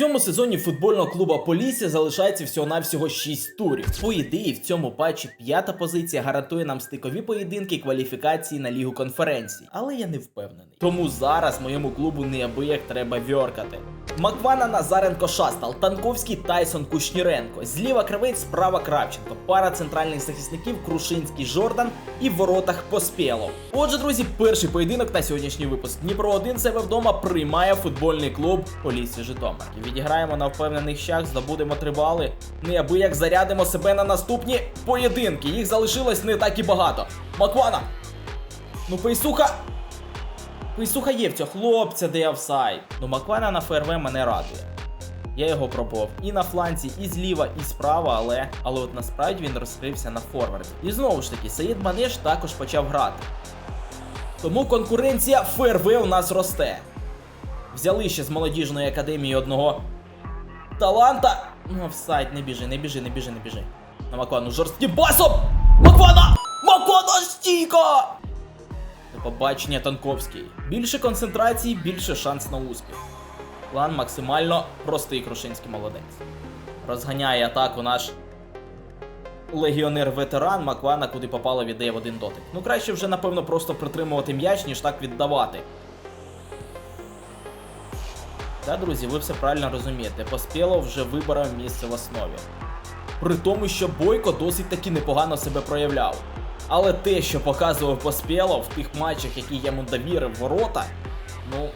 цьому сезоні футбольного клуба Полісся залишається всього-навсього 6 турів. По ідеї, в цьому патчі п'ята позиція гарантує нам стикові поєдинки і кваліфікації на лігу конференцій. Але я не впевнений. Тому зараз моєму клубу неабияк треба вьоркати. Маквана Назаренко Шастал, Танковський Тайсон Кушніренко, зліва кривець, справа Кравченко, пара центральних захисників Крушинський Жордан і в воротах Поспєлов. Отже, друзі, перший поєдинок на сьогоднішній випуск. Дніпро 1 себе вдома приймає футбольний клуб Полісся Житомир. Відіграємо на впевнених щах, здобудемо три бали. Неабияк зарядимо себе на наступні поєдинки. Їх залишилось не так і багато. Маквана! Ну, пейсуха! Пейсуха є в цього хлопця, де офсайд. Ну, Маквана на ФРВ мене радує. Я його пробував і на фланці, і зліва, і справа, але але от насправді він розкрився на форварді. І знову ж таки, Саїд Манеш також почав грати. Тому конкуренція ФРВ у нас росте. Взяли ще з молодіжної академії одного таланта. Ну, офсайд, не біжи, не біжи, не біжи, не біжи. На Маквану жорстким басом! Маквана! Маквана стійка! До побачення Танковський. Більше концентрації, більше шанс на успіх. План максимально простий Крушинський молодець. Розганяє атаку наш легіонер-ветеран Маквана, куди попало, віддає в один дотик. Ну краще вже, напевно, просто притримувати м'яч, ніж так віддавати. Та, друзі, ви все правильно розумієте. Поспіло вже виборов місце в основі. При тому, що Бойко досить таки непогано себе проявляв. Але те, що показував Поспіло в тих матчах, які йому довірив ворота, ну.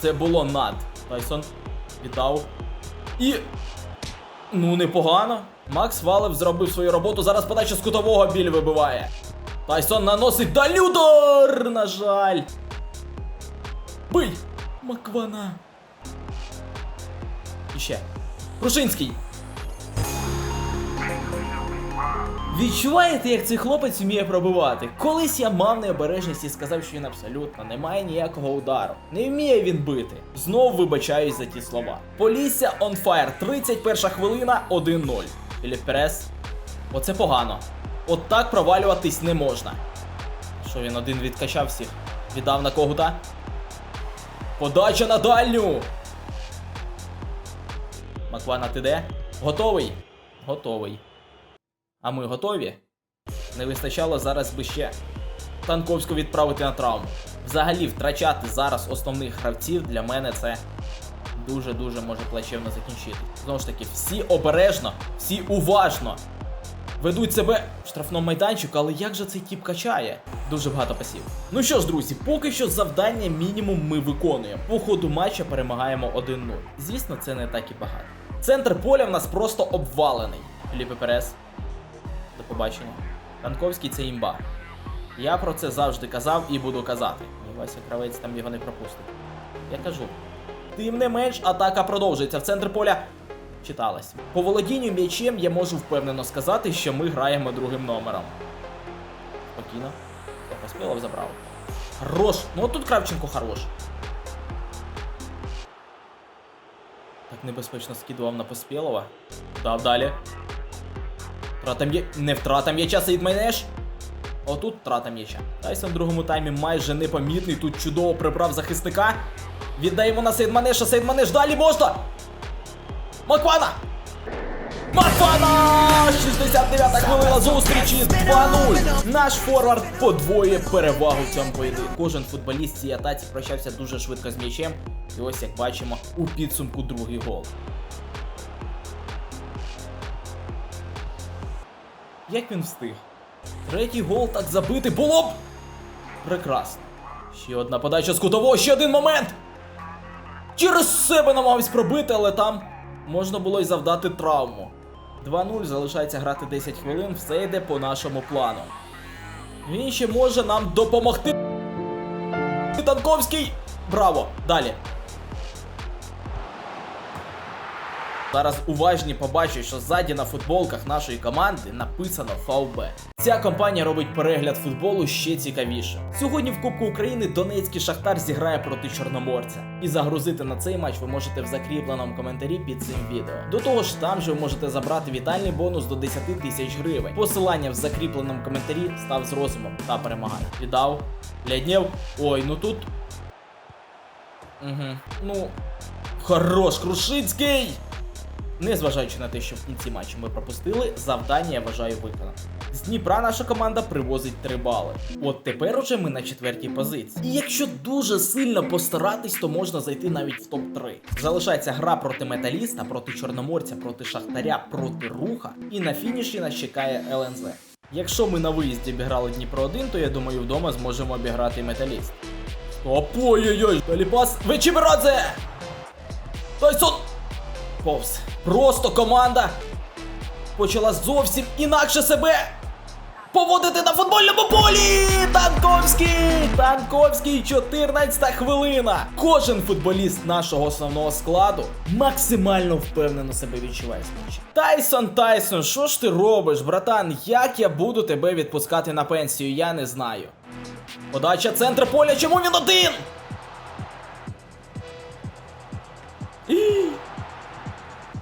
Це було над. Тайсон віддав. І. Ну, непогано. Макс Валев зробив свою роботу. Зараз подача з кутового біль вибиває. Тайсон наносить далі удар! На жаль. Бий! Маквана. І ще. Крушинський. Відчуваєте, як цей хлопець вміє пробивати? Колись я мав необережність і сказав, що він абсолютно не має ніякого удару. Не вміє він бити. Знов вибачаюсь за ті слова. Полісся on fire. 31 хвилина, 1-0. Філіп. Оце погано. От так провалюватись не можна. Що він один відкачав всіх? Віддав на когута? Подача на дальню! Маквана, ти де? Готовий? Готовий. А ми готові? Не вистачало зараз би ще Танковську відправити на травму. Взагалі, втрачати зараз основних гравців для мене це дуже-дуже може плачевно закінчити. Знову ж таки, всі обережно, всі уважно ведуть себе в штрафному майданчику, але як же цей тіп качає? Дуже багато пасів. Ну що ж, друзі, поки що завдання мінімум ми виконуємо. По ходу матча перемагаємо 1-0. Звісно, це не так і багато. Центр поля в нас просто обвалений. Філіпе Перес. До побачення. Танковський це імба. Я про це завжди казав і буду казати. І Вася Кравець там його не пропустить. Я кажу. Тим не менш, атака продовжується в центр поля. Читалась. По володінню м'ячем я можу впевнено сказати, що ми граємо другим номером. Спокійно. Я поспілов забрав. Хорош! Ну от тут Кравченко хорош. Так небезпечно скидував на Поспілова. Дав далі. Втрата м'я... Не втрата м'яча Саїд Майнеш. Отут втрата м'яча. Тайсон в другому таймі майже непомітний. Тут чудово прибрав захисника. Віддаємо на Сейд Манеша. Сейд далі можна! Маквана! Маквана! 69-та хвилина зустрічі 2-0. Наш форвард подвоює перевагу в цьому поєдинку. Кожен футболіст цій атаці прощався дуже швидко з м'ячем. І ось як бачимо у підсумку другий гол. Як він встиг? Третій гол так забити було б. Прекрасно. Ще одна подача з кутового, ще один момент. Через себе намагався пробити, але там можна було й завдати травму. 2-0 залишається грати 10 хвилин, все йде по нашому плану. Він ще може нам допомогти. Танковський! Браво! Далі. Зараз уважні побачать, що ззаді на футболках нашої команди написано ФАУБ. Ця компанія робить перегляд футболу ще цікавіше. Сьогодні в Кубку України Донецький Шахтар зіграє проти Чорноморця. І загрузити на цей матч ви можете в закріпленому коментарі під цим відео. До того ж, там же ви можете забрати вітальний бонус до 10 тисяч гривень. Посилання в закріпленому коментарі став з розумом та перемагай. Віддав. Ляднєв. Ой, ну тут. Угу. Ну, Хорош, Крушинський! Незважаючи на те, що в кінці матчу ми пропустили, завдання я вважаю виконано. З Дніпра наша команда привозить 3 бали. От тепер уже ми на четвертій позиції. І якщо дуже сильно постаратись, то можна зайти навіть в топ-3. Залишається гра проти металіста, проти чорноморця, проти шахтаря, проти руха. І на фініші нас чекає ЛНЗ. Якщо ми на виїзді обіграли Дніпро 1, то я думаю, вдома зможемо обіграти металіст. Стоп, ой-ой-ой, далі пас. Вечіберадзе! Тайсон! Повз. Просто команда почала зовсім інакше себе поводити на футбольному полі! Танковський! Танковський, 14 хвилина. Кожен футболіст нашого основного складу максимально впевнено себе відчуває з м'ячем. Тайсон, Тайсон, що ж ти робиш, братан? Як я буду тебе відпускати на пенсію? Я не знаю. Подача центр поля, чому він один?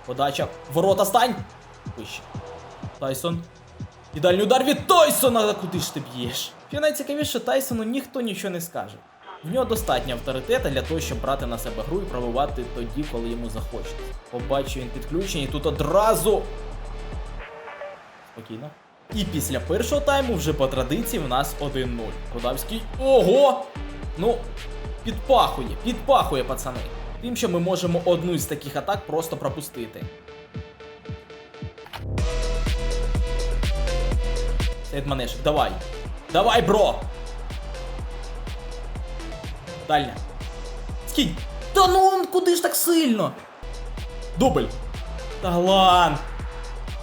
Подача. Ворота стань. Вище. Тайсон. Ідеальний удар від Тайсона. Куди ж ти б'єш? Найцікавіше, Тайсону ніхто нічого не скаже. В нього достатньо авторитета для того, щоб брати на себе гру і пробивати тоді, коли йому захочеться. Побачу він підключений тут одразу. Спокійно. І після першого тайму вже по традиції в нас 1-0. Кудавський. Ого! Ну, підпахує, підпахує, пацани. Тим, що ми можемо одну з таких атак просто пропустити. Сейд давай. Давай, бро! Дальня. Скинь! Та ну он куди ж так сильно? Дубль. Талант.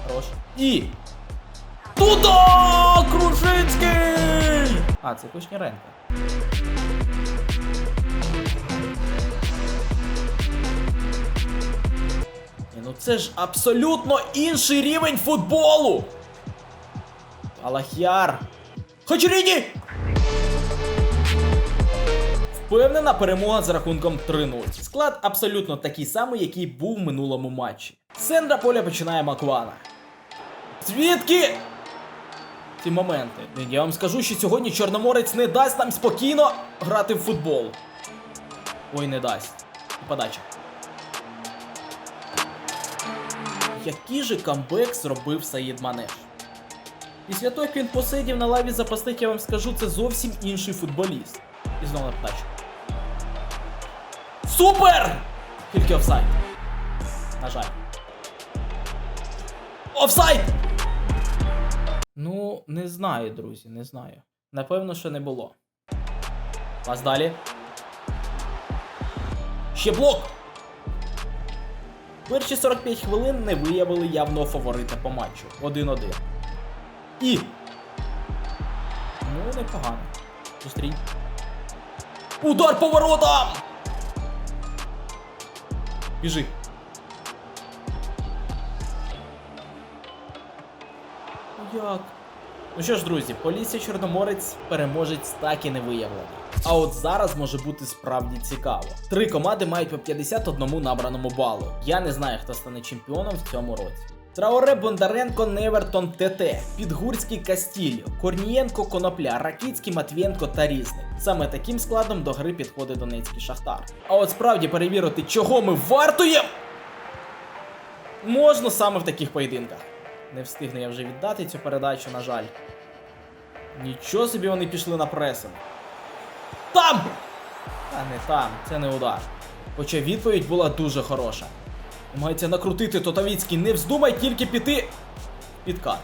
Хорош. І. Туда! Крушинський! А, це Кушніренко. Ну це ж абсолютно інший рівень футболу. Алахяр. Хачеріні! Впевнена перемога з рахунком 3-0. Склад абсолютно такий самий, який був в минулому матчі. З центра поля починає Маквана. Звідки? Ці моменти. Я вам скажу, що сьогодні Чорноморець не дасть нам спокійно грати в футбол. Ой, не дасть. Подача. Який же камбек зробив Саїд Манеш? Після того, як він посидів на лаві запасних, я вам скажу, це зовсім інший футболіст. І знову на подачу. Супер! Тільки офсайд. На жаль. Офсайд! Ну, не знаю, друзі, не знаю. Напевно, що не було. Пас далі. Ще блок! Перші 45 хвилин не виявили явного фаворита по матчу. 1-1. І. Ну, непогано. Зустрінь. Удар по воротам! Біжи. Як? Ну що ж, друзі, Полісся Чорноморець переможець так і не виявлений. А от зараз може бути справді цікаво. Три команди мають по 51 набраному балу. Я не знаю, хто стане чемпіоном в цьому році. Траоре Бондаренко, Невертон, ТТ, Підгурський Кастільо, Корнієнко, Конопля, Ракіцький, Матвієнко та Різник. Саме таким складом до гри підходить Донецький Шахтар. А от справді перевірити, чого ми вартуємо, можна саме в таких поєдинках. Не встигну я вже віддати цю передачу, на жаль. Нічого собі вони пішли на пресинг. Там! Та не там, це не удар. Хоча відповідь була дуже хороша. Мається накрутити Тотавіцький, не вздумай тільки піти. Підкат.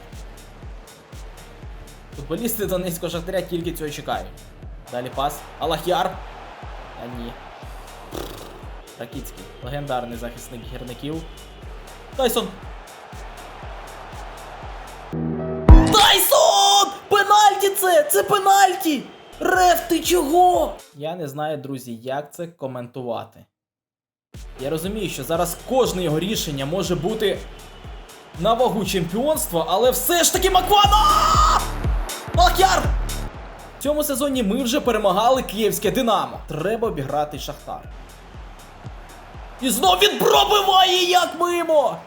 Футболісти Донецького Шахтаря тільки цього чекають. Далі пас. Алахяр. А ні. Ракіцький. Легендарний захисник гірників. Тайсон! Це! Це пенальті! Реф, ти чого? Я не знаю, друзі, як це коментувати. Я розумію, що зараз кожне його рішення може бути на вагу чемпіонства, але все ж таки Маквана! Алахяр! В цьому сезоні ми вже перемагали київське Динамо. Треба обіграти Шахтар. І знов він пробиває як мимо!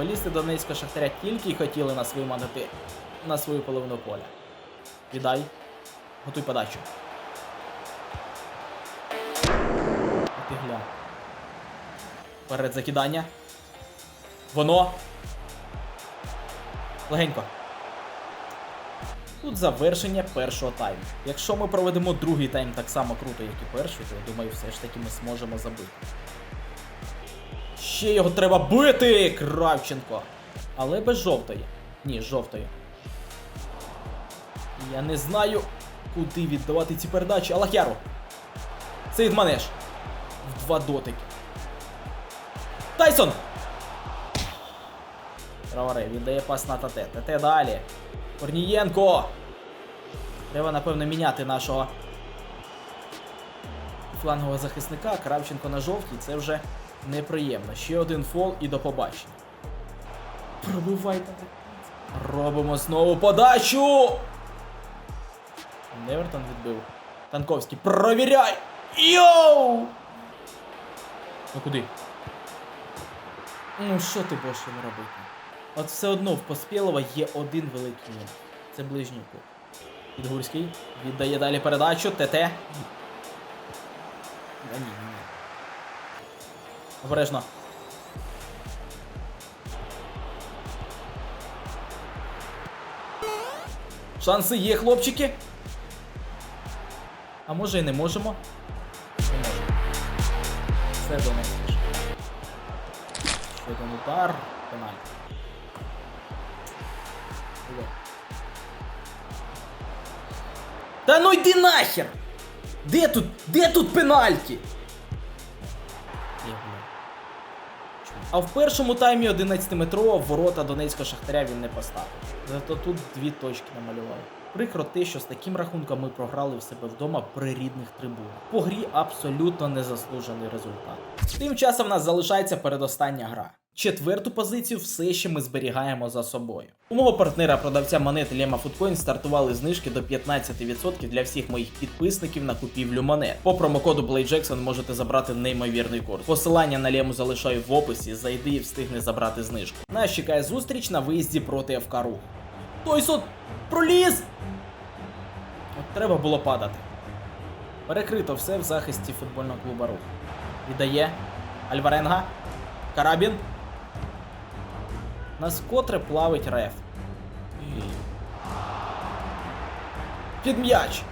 Футболісти Донецького Шахтаря тільки й хотіли нас виманити на свою половину поля. Віддай. Готуй подачу. А ти гля. Перед закидання. Воно. Легенько. Тут завершення першого тайму. Якщо ми проведемо другий тайм так само круто, як і перший, то я думаю, все ж таки ми зможемо забити. Ще його треба бити! Кравченко! Але без жовтої. Ні, жовтої. Я не знаю, куди віддавати ці передачі. Алахяру! Сейд Манеш. В два дотики. Тайсон! Траваре віддає пас на ТТ. ТТ далі. Корнієнко! Треба, напевно, міняти нашого флангового захисника. Кравченко на жовтій. Це вже неприємно. Ще один фол і до побачення. Пробивайте. Робимо знову подачу! Невертон відбив. Танковський. Провіряй! Йоу! Ну куди? Ну що ти будеш йому робити? От все одно в Поспєлова є один великий. Це ближній кут. Підгурський віддає далі передачу. ТТ. Да ні, ні. Обережно. Шанси є, хлопчики. А може і не можемо? Не можемо. Все до нас. Ще один удар. Пенальті. Та ну йди нахер! Де тут? Де тут пенальті? А в першому таймі 11-метрового ворота Донецького Шахтаря він не поставив. Зато тут дві точки намалював. Прикро те, що з таким рахунком ми програли в себе вдома при рідних трибунах. По грі абсолютно незаслужений результат. Тим часом в нас залишається передостання гра. Четверту позицію все ще ми зберігаємо за собою. У мого партнера продавця монет Lema Foodcoin стартували знижки до 15% для всіх моїх підписників на купівлю монет. По промокоду BladeJackson можете забрати неймовірний курс. Посилання на лему залишаю в описі. Зайди і встигни забрати знижку. Нас чекає зустріч на виїзді проти ФК Рух. Тойсон проліз! От треба було падати. Перекрито все в захисті футбольного клубу Рух. Віддає Альваренга. Карабін. Нас вкотре плавить реф. Під м'яч.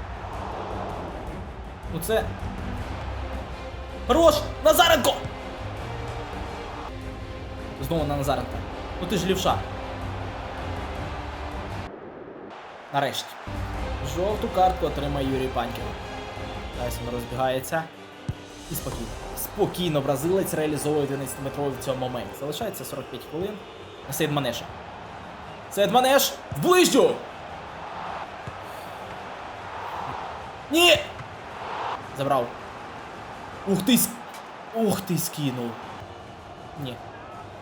Ну це. Хорош! Назаренко! Знову на Назаренка. Ну ти ж лівша. Нарешті. Жовту картку отримає Юрій Паньків. Тайсон розбігається. І спокійно. Спокійно бразилець реалізовує 11-метровий в цьому моменті. Залишається 45 хвилин. Сейд Манеша. Сейд Манеш! В ближню! Ні! Забрав. Ух ти! Ух ти скинув. Ні.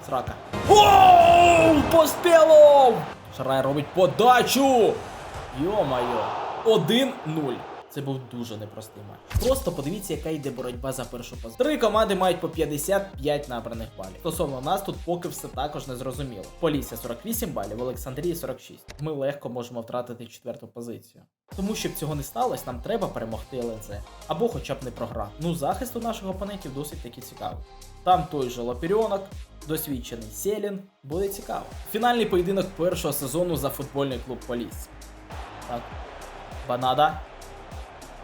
Срака. Оу! Поспілов! Шарай робить подачу! Йо-майо. 1-0. Це був дуже непростий матч. Просто подивіться, яка йде боротьба за першу позицію. Три команди мають по 55 набраних балів. Стосовно нас тут поки все також не зрозуміло. Полісся 48 балів, Олександрії 46. Ми легко можемо втратити четверту позицію. Тому щоб цього не сталося, нам треба перемогти ЛНЗ. Або хоча б не програти. Ну, захист у наших опонентів досить таки цікавий. Там той же Лапіріонок, досвідчений Селін. Буде цікаво. Фінальний поєдинок першого сезону за футбольний клуб Полісся. Так. Банада.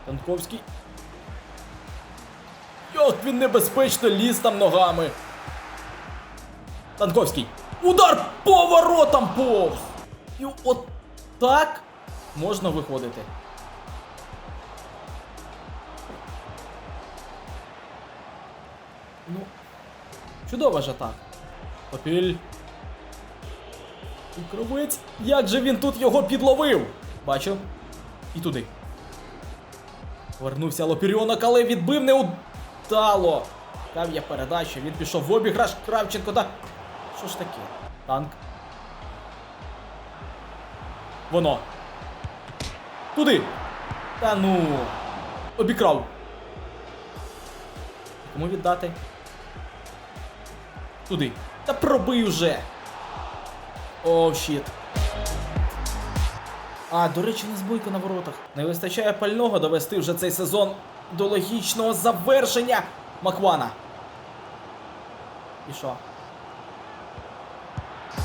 Танковський. Як він небезпечно ліз там ногами. Танковський. Удар поворотом повз. І от так можна виходити. Ну, чудова ж атака. Попіль. І кровець. Як же він тут його підловив? Бачу. І туди. Повернувся Лопіріонок, але відбив не удало. Кав я передачу, він пішов в обіграш Кравченко. Да. Що ж таке? Танк. Воно. Туди. Та ну. Обікрав. Кому віддати? Туди. Та пробий вже. О, щіт. А, до речі, не збойка на воротах. Не вистачає пального довести вже цей сезон до логічного завершення Маквана. І що?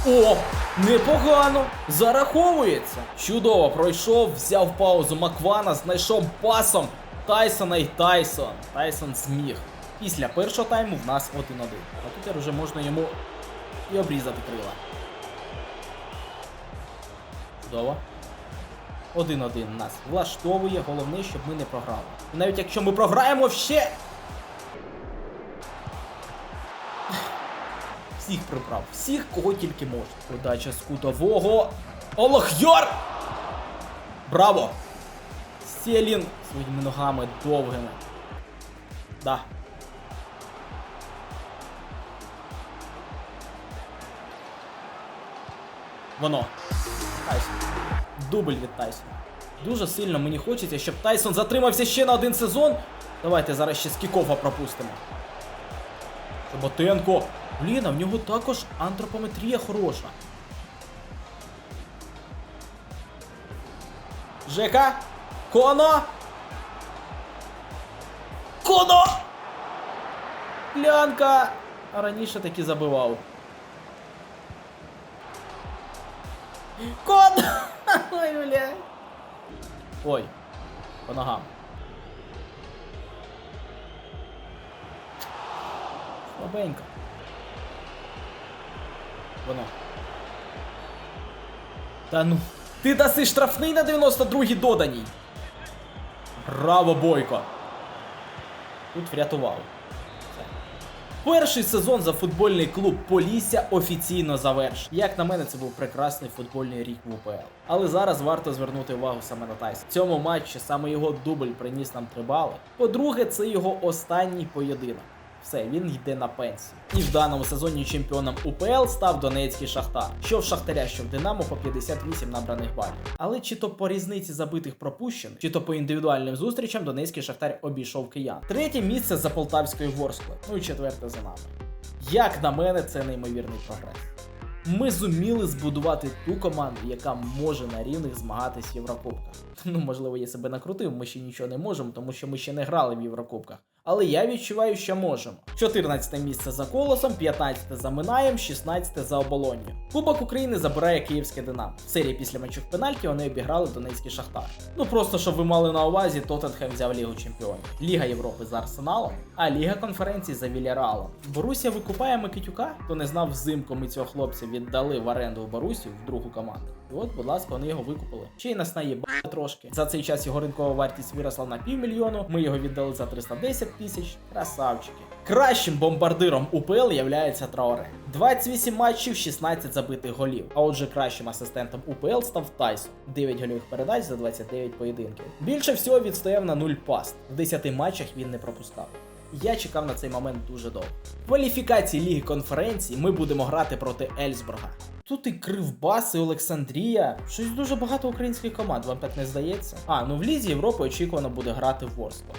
О, непогано! Зараховується! Чудово пройшов, взяв паузу Маквана, знайшов пасом Тайсона і Тайсон. Тайсон зміг. Після першого тайму в нас 1-1. А тепер вже можна йому і обрізати крила. Чудово. 1-1 нас влаштовує, головне, щоб ми не програли. І навіть якщо ми програємо ще. Всіх прибрав, всіх, кого тільки можна. Подача з кутового. Олохйор! Браво! Селін своїми ногами довгими. Да. Воно. Тайсон. Дубль від Тайсона. Дуже сильно мені хочеться, щоб Тайсон затримався ще на один сезон. Давайте зараз ще з кікофа пропустимо. Чоботенко. Блін, а в нього також антропометрія хороша. Жека. Коно. Коно! Лянка! А раніше таки забивав. Кон! Ой, бля. Ой, по ногам. Слабенько. Воно. Та ну. Ти даси штрафний на 92-й доданій. Браво, Бойко. Тут врятував. Перший сезон за футбольний клуб Полісся офіційно завершив. Як на мене, це був прекрасний футбольний рік в УПЛ. Але зараз варто звернути увагу саме на Тайс. В цьому матчі саме його дубль приніс нам три бали. По-друге, це його останній поєдинок. Все, він йде на пенсію. І в даному сезоні чемпіоном УПЛ став Донецький Шахтар. Що в Шахтаря, що в Динамо по 58 набраних балів. Але чи то по різниці забитих пропущених, чи то по індивідуальним зустрічам Донецький Шахтар обійшов киян. Третє місце за Полтавською Ворсклою. Ну і четверте за нами. Як на мене, це неймовірний прогрес. Ми зуміли збудувати ту команду, яка може на рівних змагатись в Єврокубках. Ну, можливо, я себе накрутив, ми ще нічого не можемо, тому що ми ще не грали в Єврокубках. Але я відчуваю, що можемо. 14 місце за колосом, 15 за Минаєм, 16 за оболонню. Кубок України забирає київське Динамо. В серії після матчів пенальті вони обіграли Донецький Шахтар. Ну просто щоб ви мали на увазі, Тоттенхем взяв Лігу Чемпіонів. Ліга Європи за Арсеналом, а Ліга конференцій за Вільяреалом. Борусія викупає Микитюка, хто не знав взимку ми цього хлопця віддали в оренду в Борусію в другу команду. І от, будь ласка, вони його викупили. Ще й нас наїбали трошки. За цей час його ринкова вартість виросла на півмільйону. Ми його віддали за 310 тисяч. Красавчики. Кращим бомбардиром УПЛ являється Траоре. 28 матчів, 16 забитих голів. А отже, кращим асистентом УПЛ став Тайсон. 9 гольових передач за 29 поєдинків. Більше всього відстояв на 0 паст. В 10 матчах він не пропускав. Я чекав на цей момент дуже довго. В кваліфікації Ліги конференції ми будемо грати проти Ельсбурга. Тут і Кривбас, і Олександрія. Щось дуже багато українських команд, вам так не здається? А, ну в Лізі Європи очікувано буде грати Ворскло.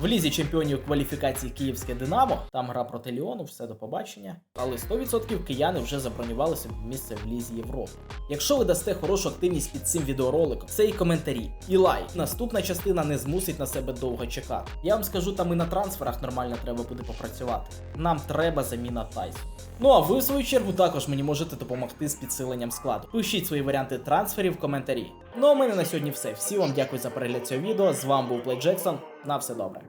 В лізі чемпіонів кваліфікації Київське Динамо, там гра проти Ліону, все до побачення. Але 100% кияни вже забронювали собі місце в лізі Європи. Якщо ви дасте хорошу активність під цим відеороликом, це і коментарі, і лайк. Наступна частина не змусить на себе довго чекати. Я вам скажу, там і на трансферах нормально треба буде попрацювати. Нам треба заміна Тайсона. Ну а ви в свою чергу також мені можете допомогти з підсиленням складу. Пишіть свої варіанти трансферів в коментарі. Ну а в мене на сьогодні все. Всі вам дякую за перегляд цього відео. З вами був Плей Джексон. На все добре.